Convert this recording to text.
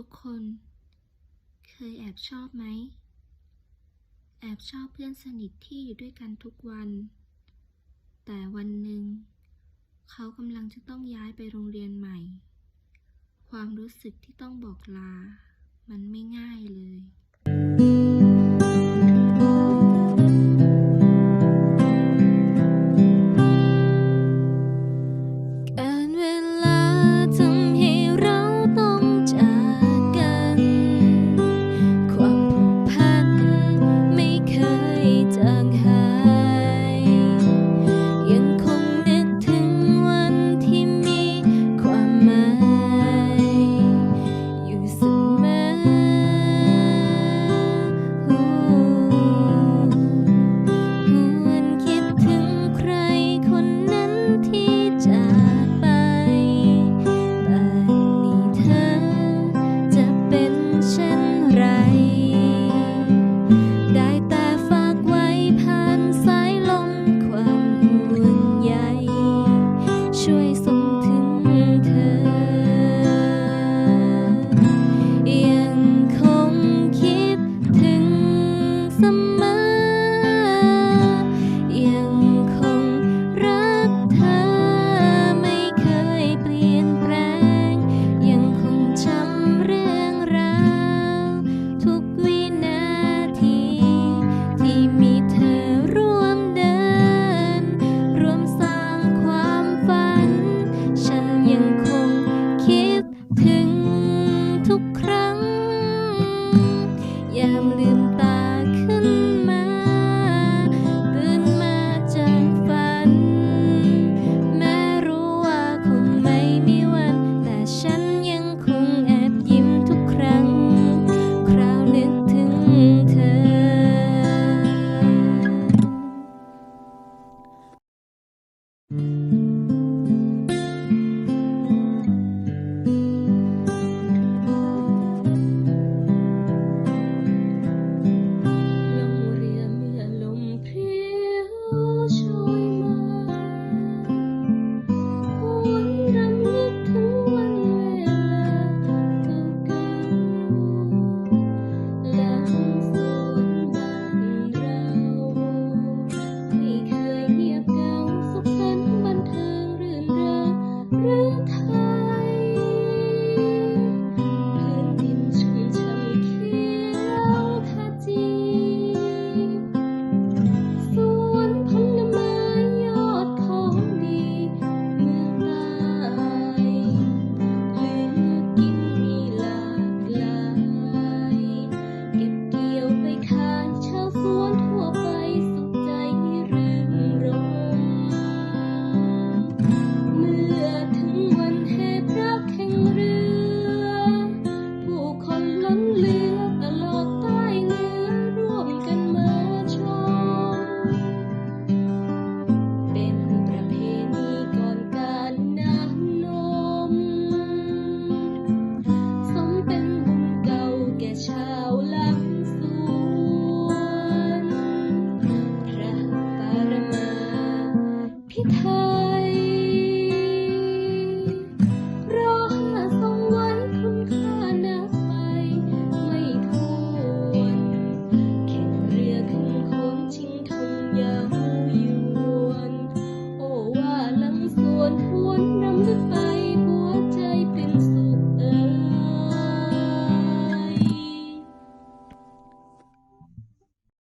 ทุกคน เคยแอบชอบไหม แอบชอบเพื่อนสนิทที่อยู่ด้วยกันทุกวัน แต่วันหนึ่ง เขากำลังจะต้องย้ายไปโรงเรียนใหม่ ความรู้สึกที่ต้องบอกลา มันไม่ง่ายเลย